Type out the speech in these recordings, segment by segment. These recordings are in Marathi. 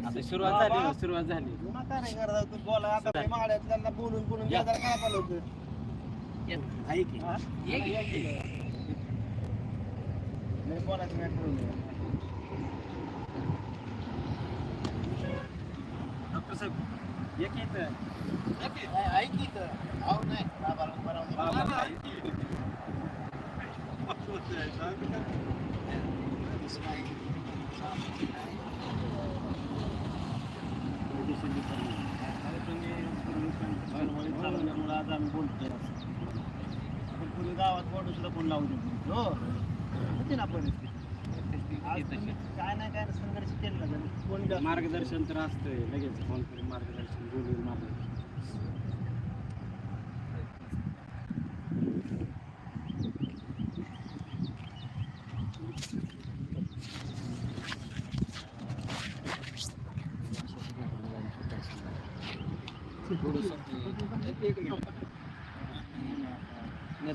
आता सुरुवात झाली हो, सुरुवात झाली. काय नाही तू बोला आता ते माड्यात त्यांना बोलून बोलून काय नाही बोलायचं डॉक्टर साहेब एक येत ऐक की इथं. आहो नाही. बाबाला उभं राहू दे. बाबा. आणि तुम्ही पूर्वी पण चळवळीत चालवल्यामुळं आज आम्ही बोलतोय असं. पण कुणी गावात बोर्ड सुद्धा कोण लावू देत. हो. होती ना परिस्थिती. काय नाही काय संघर्ष केला कोण मार्गदर्शन तर असतंय लगेच फोन करून मार्गदर्शन बोलून मार्गदर्शन.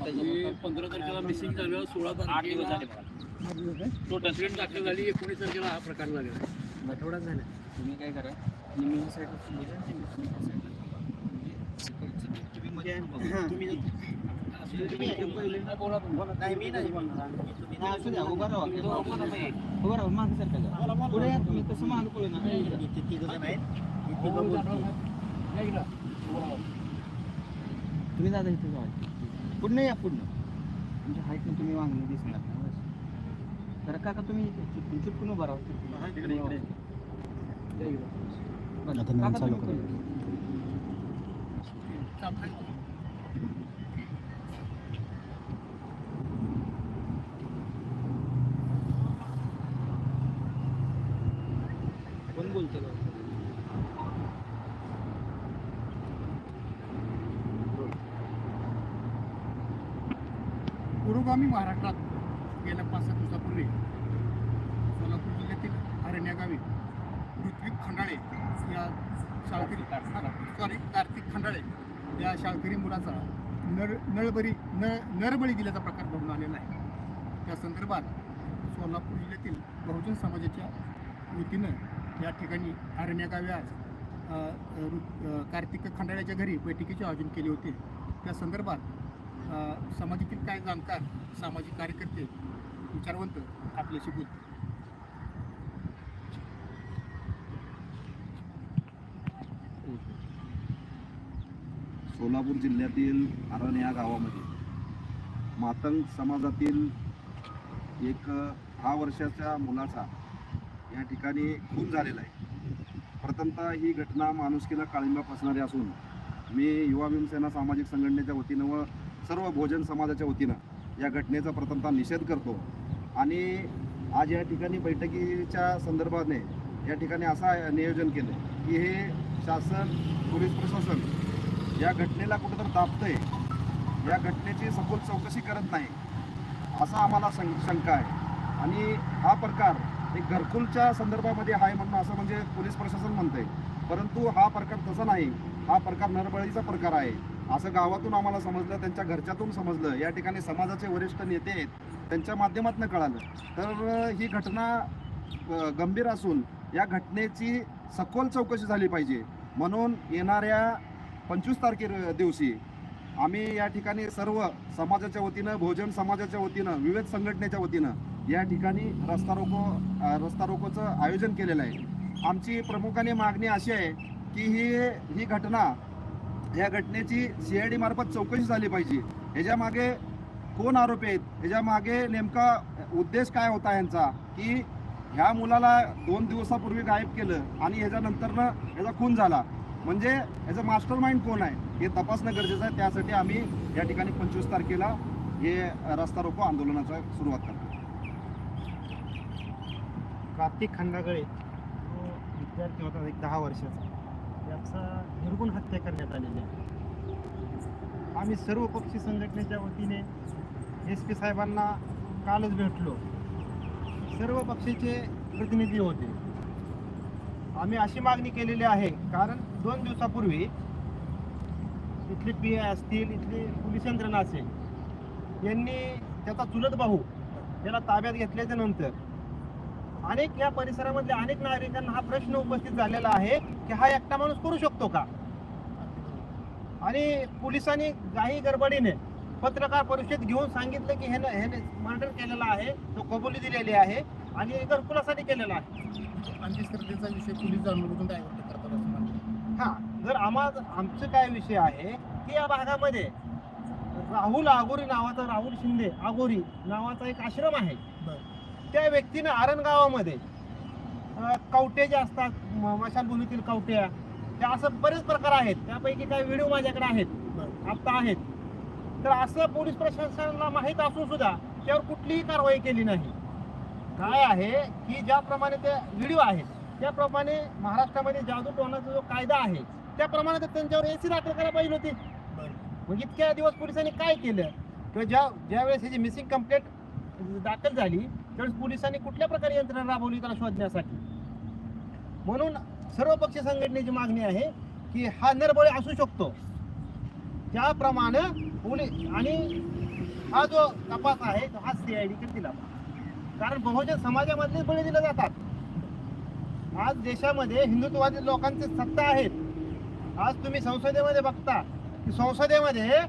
पंधरा तारखेला मिसिंग झालं सोळा आठ दिवस झाले. तो दाखल झाली एकोणीस तारखेला हा प्रकार झालेला आठवडाच झाला. तुम्ही काय करा. हा, तुम्ही, मागं तिघं जण आहेत. हे तिघं बोलतील. तुम्ही दादा इथे जावा पुढे या पुढे तुमच्या हाईट तुम्ही वांगणी दिसणार नाही. जरा काका तुम्ही इथे चिपकून चिपकून उभा राहा चिपकून. इकडे इकडे बरं, आता नळ काका चालू तुम्ही करू. पुढे. कोण बोलतो पुरोगामी महाराष्ट्रात गेल्या पाच सात दिवसापूर्वी. सोलापूर जिल्ह्यातील अरण्या गावी खंडाळे या शाळकरी सॉरी कार्तिक खंडाळे या शाळकरी मुलाचा नर नळबरी न नरबळी दिल्याचा प्रकार घडून आलेला आहे. त्या संदर्भात सोलापूर जिल्ह्यातील बहुजन समाजाच्या वतीनं या ठिकाणी अरण्या गावी आज ऋ- कार्तिक खंडाळ्याच्या घरी बैठकीचे आयोजन केले होते. त्या संदर्भात समाजातील काय जाणकार सामाजिक कार्यकर्ते विचारवंत आपल्याशी बोलतो सोलापूर जिल्ह्यातील आरण या गावामध्ये मातंग समाजातील एक दहा वर्षाच्या मुलाचा या ठिकाणी खून झालेला आहे. प्रथमतः ही घटना माणुसकीला काळिंबा फसणारी असून मी युवा भीमसेना सामाजिक संघटनेच्या वतीनं व सर्व भोजन समाजाच्या वतीनं या घटनेचा प्रथमतः निषेध करतो. आणि आज या ठिकाणी बैठकीच्या संदर्भाने या ठिकाणी असा नियोजन केलं की हे शासन पोलीस प्रशासन या घटनेला कुठंतरी दाबतंय या घटनेची सखोल चौकशी करत नाही असा आम्हाला शं शंका आहे. आणि हा प्रकार एक घरकुलच्या संदर्भामध्ये आहे म्हणून असं म्हणजे पोलीस प्रशासन म्हणतंय. परंतु हा प्रकार तसा नाही. हा प्रकार नरबळीचा प्रकार आहे. असं गावातून आम्हाला समजलं त्यांच्या घरच्यातून समजलं या ठिकाणी समाजाचे वरिष्ठ नेते आहेत त्यांच्या माध्यमातून कळालं. तर ही घटना गंभीर असून या घटनेची सखोल चौकशी झाली पाहिजे. म्हणून येणाऱ्या पंचवीस तारखे दिवशी आम्ही या ठिकाणी सर्व समाजाच्या वतीनं भोजन समाजाच्या वतीनं विविध संघटनेच्या वतीनं या ठिकाणी रस्ता रोको रस्ता रोकोचं आयोजन केलेलं आहे. आमची प्रमुखाने मागणी अशी आहे की ही ही घटना या घटनेची सी आय डी मार्फत चौकशी झाली पाहिजे. ह्याच्या मागे कोण आरोपी आहेत? ह्याच्या मागे नेमका उद्देश काय होता यांचा की ह्या मुलाला दोन दिवसापूर्वी गायब केलं आणि ह्याच्यानंतरनं ह्याचा खून झाला. म्हणजे ह्याचं मास्टर माइंड कोण आहे? हे तपासणं गरजेचं आहे. त्यासाठी आम्ही या ठिकाणी पंचवीस तारखेला हे रस्ता रोको आंदोलनाचा सुरुवात करतो कार्तिक खंडागळे. विद्यार्थी होता एक दहा वर्षाचा. त्याचा निर्गुण हत्या करण्यात आलेली आहे. आम्ही सर्व पक्षी संघटनेच्या वतीने एस पी साहेबांना कालच भेटलो. सर्व पक्षाचे प्रतिनिधी होते. आम्ही अशी मागणी केलेली आहे कारण दोन दिवसापूर्वी इथले पी आय असतील इथली पोलीस यंत्रणा असेल यांनी त्याचा चुलत भाऊ याला ताब्यात घेतल्याच्या नंतर अनेक या परिसरामधल्या अनेक नागरिकांना हा प्रश्न उपस्थित झालेला आहे की हा एकटा माणूस करू शकतो का? आणि पोलिसांनी काही गडबडीने पत्रकार परिषद घेऊन सांगितलं की ह्यानं ह्याने मर्डर केलेला आहे तो कबुली दिलेली आहे आणि घरकुलासाठी केलेला आहे. अंधश्रद्धेचा विषय पोलीस जाणून करतात असं म्हणतात हा जर आम्हा आमचं काय विषय आहे की या भागामध्ये राहुल आगोरी नावाचा राहुल शिंदे आगोरी नावाचा एक आश्रम आहे. त्या व्यक्तीनं आरण गावामध्ये कवटे जे असतात म- कवट्या त्या असं बरेच प्रकार आहेत. त्यापैकी काही व्हिडिओ माझ्याकडे आहेत. आता आहेत. तर असं पोलीस प्रशासनाला माहीत असून सुद्धा त्यावर कुठलीही कारवाई केली नाही. काय आहे की ज्याप्रमाणे ते व्हिडिओ आहेत त्याप्रमाणे महाराष्ट्रामध्ये जादू टोनाचा जो कायदा आहे त्याप्रमाणे तर त्यांच्यावर एसी दाखल करायला पाहिजे होती. मग इतक्या दिवस पोलिसांनी काय केलं? किंवा ज्या ज्यावेळेस ह्याची मिसिंग कंप्लेंट दाखल झाली त्यावेळेस पोलिसांनी कुठल्या प्रकारे यंत्रणा राबवली त्याला शोधण्यासाठी? म्हणून सर्व पक्ष संघटनेची मागणी आहे की हा नरबळी असू शकतो. त्याप्रमाणे पोलीस आणि हा जो तपास आहे तो हा सीआयडी कडे दिला कारण बहुजन समाजामधले बळी दिले जातात. आज देशामध्ये हिंदुत्ववादी लोकांचे सत्ता आहेत आज तुम्ही संसदेमध्ये बघता की संसदेमध्ये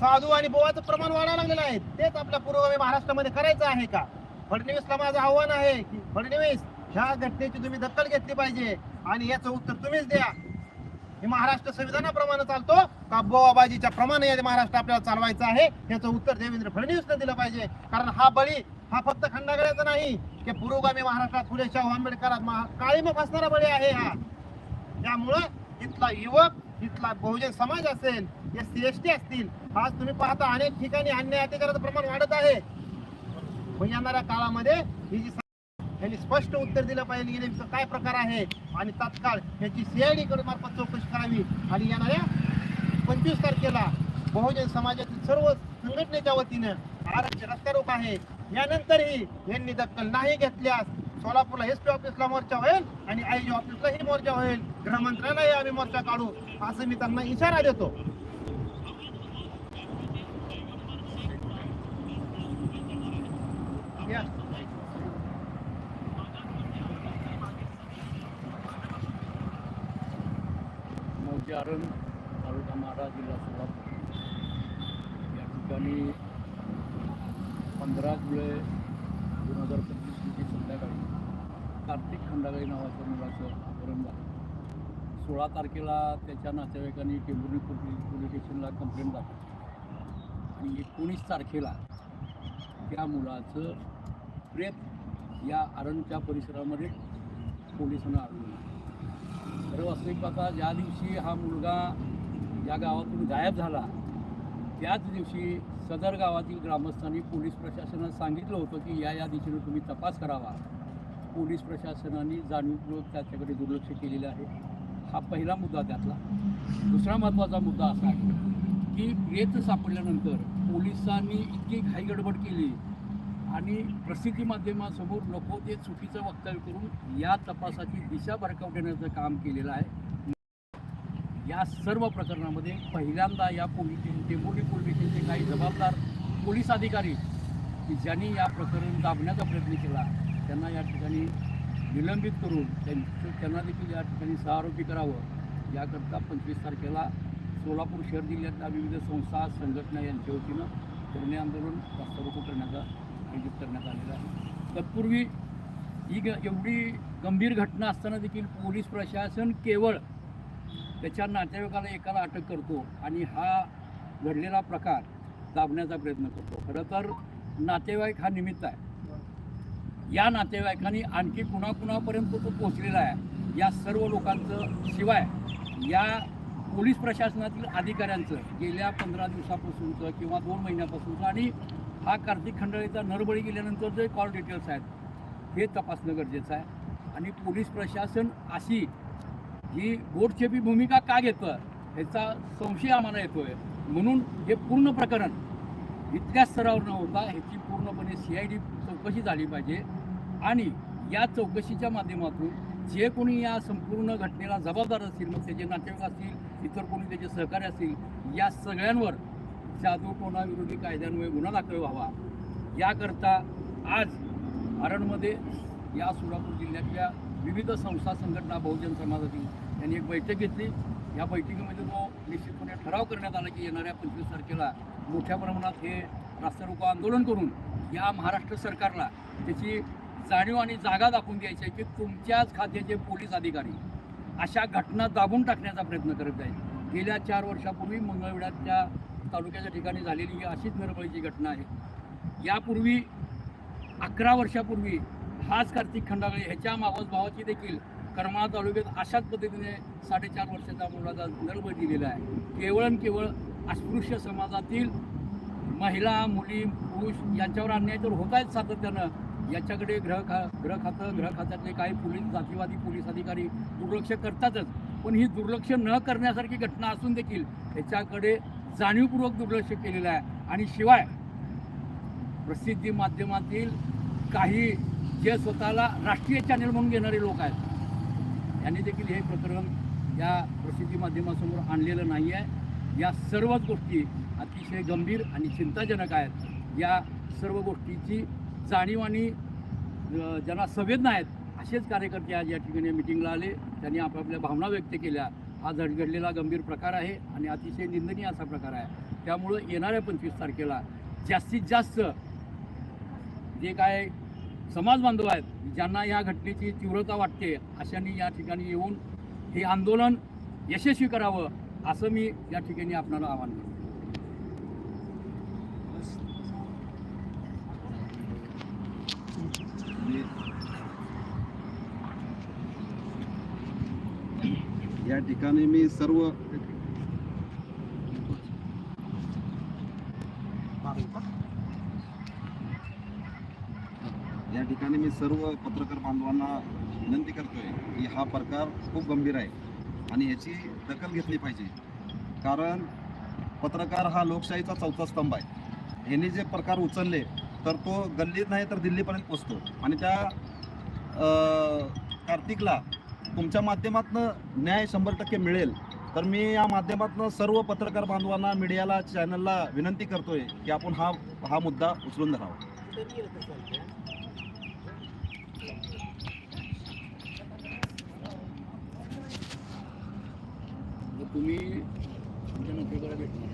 साधू आणि बोवाचं प्रमाण वाढायला लागलेलं आहे. तेच आपल्या पूर्वगामी महाराष्ट्रामध्ये करायचं आहे का? फडणवीसला माझं आव्हान आहे की फडणवीस ह्या घटनेची तुम्ही दखल घेतली पाहिजे आणि याचं उत्तर तुम्हीच द्या. हे महाराष्ट्र संविधानाप्रमाणे चालतो का बोवाबाजीच्या प्रमाणे या महाराष्ट्र आपल्याला चालवायचं आहे याचं उत्तर देवेंद्र फडणवीसनं दिलं पाहिजे. कारण हा बळी हा फक्त खंडागड्याचा नाही की पुरोगामी महाराष्ट्रात फुले शाहू आंबेडकरात महा- काळीमुख बळी आहे हा. त्यामुळं इथला युवक इथला बहुजन समाज असेल एस सी एस टी असतील आज तुम्ही पाहता अनेक ठिकाणी अन्याय अत्याचाराचं प्रमाण वाढत आहे. मग येणाऱ्या काळामध्ये ही जी यांनी स्पष्ट उत्तर दिलं पाहिजे की नेमकं काय प्रकार आहे आणि तात्काळ याची सीआयडी कडे मार्फत चौकशी करावी आणि येणाऱ्या पंचवीस तारखेला बहुजन समाजातील सर्व संघटनेच्या वतीनं आरक्षण रस्त्यारोख आहे. यानंतरही यांनी दखल नाही घेतल्यास सोलापूरला एस पी ऑफिसला मोर्चा होईल आणि आय जी ऑफिसलाही मोर्चा होईल. गृहमंत्र्यालाही आम्ही मोर्चा काढू असं मी त्यांना इशारा देतो या. मौजे आरण तालुका माडा जिल्हा सोलापूर. या ठिकाणी पंधरा जुलै दोन हजार पंचवीस रोजी संध्याकाळी कार्तिक खंडागळे नावाच्या मुलाचं अपहरण झालं. सोळा तारखेला त्याच्या नातेवाईकांनी टेंभुर्णी पोलीस पोलीस स्टेशनला कंप्लेंट दाखवली आणि एकोणीस तारखेला त्या मुलाचं प्रेत या आरणच्या परिसरामध्ये पोलिसांना आढळून खरं वास्तविक पाहता ज्या दिवशी हा मुलगा या गावातून गायब झाला त्याच दिवशी सदर गावातील ग्रामस्थांनी पोलीस प्रशासनाला सांगितलं होतं की या या दिशेने तुम्ही तपास करावा. पोलीस प्रशासनाने जाणीवपूर्वक त्याच्याकडे दुर्लक्ष केलेलं आहे. हा पहिला मुद्दा त्यातला. दुसरा महत्त्वाचा मुद्दा असा आहे की प्रेत सापडल्यानंतर पोलिसांनी इतकी घाईगडबड केली आणि प्रसिद्धी माध्यमासमोर नको ते चुकीचं वक्तव्य करून या तपासाची दिशा भरकवण्याचं काम केलेलं आहे. या सर्व प्रकरणामध्ये पहिल्यांदा या पोलीस स्टेशन टेंबोली पोलीस स्टेशनचे काही जबाबदार पोलीस अधिकारी की ज्यांनी या प्रकरण दाबण्याचा प्रयत्न केला त्यांना या ठिकाणी निलंबित करून त्यांचं त्यांना देखील या ठिकाणी सहारोपी करावं. याकरता पंचवीस तारखेला सोलापूर शहर जिल्ह्यातल्या विविध संस्था संघटना यांच्या वतीनं धरणे आंदोलन रास्तारोको करण्याचा नियुक्त करण्यात आलेला आहे. तत्पूर्वी ही ग एवढी गंभीर घटना असताना देखील पोलीस प्रशासन केवळ त्याच्या नातेवाईकाला एकाला अटक करतो आणि हा घडलेला प्रकार दाबण्याचा प्रयत्न करतो. खरं तर नातेवाईक हा निमित्त आहे. या नातेवाईकांनी आणखी कुणाकुणापर्यंत तो पोचलेला आहे या सर्व लोकांचं शिवाय या पोलीस प्रशासनातील अधिकाऱ्यांचं गेल्या पंधरा दिवसापासूनचं किंवा दोन महिन्यापासूनचं आणि हा कार्तिक खंडाळीचा नरबळी गेल्यानंतर जे कॉल डिटेल्स आहेत हे तपासणं गरजेचं आहे. आणि पोलीस प्रशासन अशी ही बोटछेपी भूमिका का घेतं ह्याचा संशय आम्हाला येतोय. म्हणून हे पूर्ण प्रकरण इतक्या स्तरावर न होता ह्याची पूर्णपणे सी आय डी चौकशी झाली पाहिजे. आणि या चौकशीच्या माध्यमातून जे कोणी या संपूर्ण घटनेला जबाबदार असतील मग त्याचे नातेवाईक असतील इतर कोणी त्याचे सहकारी असतील या सगळ्यांवर जादू टोना विरोधी गुन्हा दाखल व्हावा याकरता आज आरणमध्ये या सोलापूर जिल्ह्यातल्या विविध संस्था संघटना बहुजन समाजातील त्यांनी एक बैठक घेतली. या बैठकीमध्ये तो निश्चितपणे ठराव करण्यात आला की येणाऱ्या पंचवीस तारखेला मोठ्या प्रमाणात हे रास्ता रोको आंदोलन करून या महाराष्ट्र सरकारला त्याची जाणीव आणि जागा दाखवून द्यायची आहे की तुमच्याच खात्याचे पोलीस अधिकारी अशा घटना दाबून टाकण्याचा प्रयत्न करत आहेत. गेल्या चार वर्षापूर्वी मंगळवेढ्याच्या तालुक्याच्या ठिकाणी झालेली ही अशीच नरबळीची घटना आहे. यापूर्वी अकरा वर्षापूर्वी हाच कार्तिक खंडागळे ह्याच्या मावस भावाची देखील करमाळा तालुक्यात अशाच पद्धतीने साडेचार वर्षाचा मुलाचा नरबळी दिलेला आहे. केवळ आणि केवळ अस्पृश्य समाजातील महिला मुली पुरुष यांच्यावर अन्याय तर होत आहेत सातत्यानं. याच्याकडे ग्रह खा ग्रह खातं ग्रह खात्यातले काही पोलीस जातीवादी पोलीस अधिकारी दुर्लक्ष करतातच. पण ही दुर्लक्ष न करण्यासारखी घटना असून देखील ह्याच्याकडे जाणीवपूर्वक दुर्लक्ष केलेलं आहे. आणि शिवाय प्रसिद्धी माध्यमातील काही जे स्वतःला राष्ट्रीय चॅनल म्हणून घेणारे लोक आहेत यांनी देखील हे प्रकरण या प्रसिद्धी माध्यमासमोर आणलेलं नाही आहे या सर्वच गोष्टी अतिशय गंभीर आणि चिंताजनक आहेत. या सर्व गोष्टीची जाणीव आणि ज्यांना संवेदना आहेत असेच कार्यकर्ते आज या ठिकाणी मिटिंगला आले. त्यांनी आपापल्या भावना व्यक्त केल्या. हा घडलेला गंभीर प्रकार आहे आणि अतिशय निंदनीय असा प्रकार आहे. त्यामुळं येणाऱ्या पंचवीस तारखेला जास्तीत जास्त जे काय समाज बांधव आहेत ज्यांना या घटनेची तीव्रता वाटते अशांनी या ठिकाणी येऊन हे आंदोलन यशस्वी करावं असं मी या ठिकाणी आपणाला आवाहन करतो आणि या ठिकाणी मी सर्व या ठिकाणी मी सर्व पत्रकार बांधवांना विनंती करतोय की हा प्रकार खूप गंभीर आहे आणि याची दखल घेतली पाहिजे. कारण पत्रकार हा लोकशाहीचा चौथा स्तंभ आहे. यांनी जे प्रकार उचलले तर तो गल्लीत नाही तर दिल्लीपर्यंत पोचतो. आणि त्या कार्तिकला तुमच्या माध्यमातून न्याय शंभर टक्के मिळेल. तर मी या माध्यमातून सर्व पत्रकार बांधवांना मीडियाला चॅनलला विनंती करतोय की आपण हा हा मुद्दा उचलून धरावा. तुम्ही तुमच्या नोकरीकडे भेटणार.